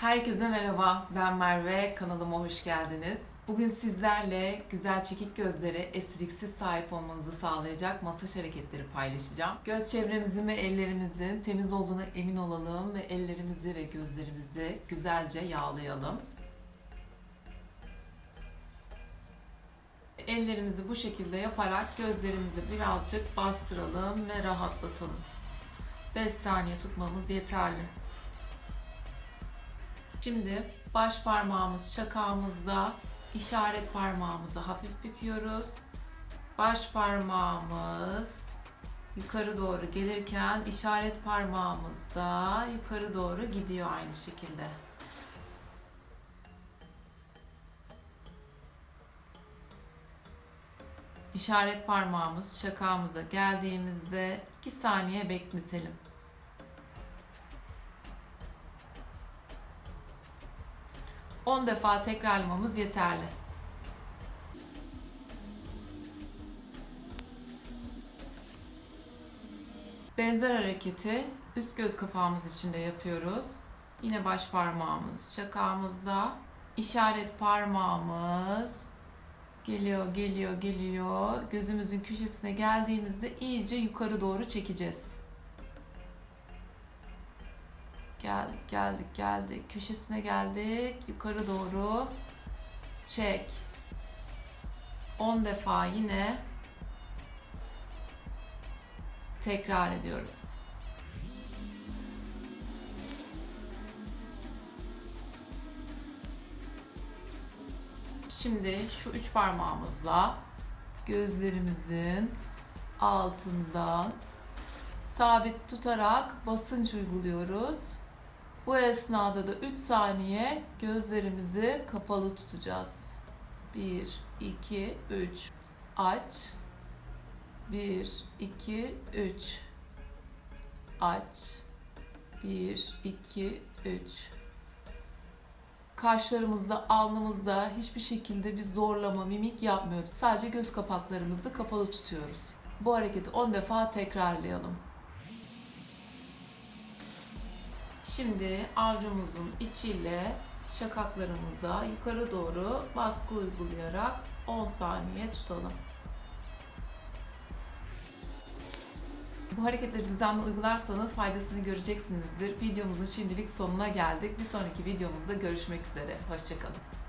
Herkese merhaba, ben Merve, kanalıma hoş geldiniz. Bugün sizlerle güzel çekik gözleri estetiksiz sahip olmanızı sağlayacak masaj hareketleri paylaşacağım. Göz çevremizin ve ellerimizin temiz olduğuna emin olalım ve ellerimizi ve gözlerimizi güzelce yağlayalım. Ellerimizi bu şekilde yaparak gözlerimizi birazcık bastıralım ve rahatlatalım. 5 saniye tutmamız yeterli. Şimdi baş parmağımız şakağımızda, işaret parmağımızı hafif büküyoruz. Baş parmağımız yukarı doğru gelirken işaret parmağımız da yukarı doğru gidiyor aynı şekilde. İşaret parmağımız şakağımıza geldiğimizde 2 saniye bekletelim. 10 defa tekrarlamamız yeterli. Benzer hareketi üst göz kapağımız için de yapıyoruz. Yine baş parmağımız şakağımızda. işaret parmağımız geliyor, geliyor, geliyor. Gözümüzün köşesine geldiğimizde iyice yukarı doğru çekeceğiz. Geldik, geldik, geldik. Köşesine geldik. Yukarı doğru. Çek. 10 defa yine tekrar ediyoruz. Şimdi şu üç parmağımızla gözlerimizin altından sabit tutarak basınç uyguluyoruz. Bu esnada da 3 saniye gözlerimizi kapalı tutacağız. 1, 2, 3. Aç. 1, 2, 3. Aç. 1, 2, 3. Kaşlarımızda, alnımızda hiçbir şekilde bir zorlama, mimik yapmıyoruz. Sadece göz kapaklarımızı kapalı tutuyoruz. Bu hareketi 10 defa tekrarlayalım. Şimdi avucumuzun içiyle şakaklarımıza yukarı doğru baskı uygulayarak 10 saniye tutalım. Bu hareketleri düzenli uygularsanız faydasını göreceksinizdir. Videomuzun şimdilik sonuna geldik. Bir sonraki videomuzda görüşmek üzere. Hoşçakalın.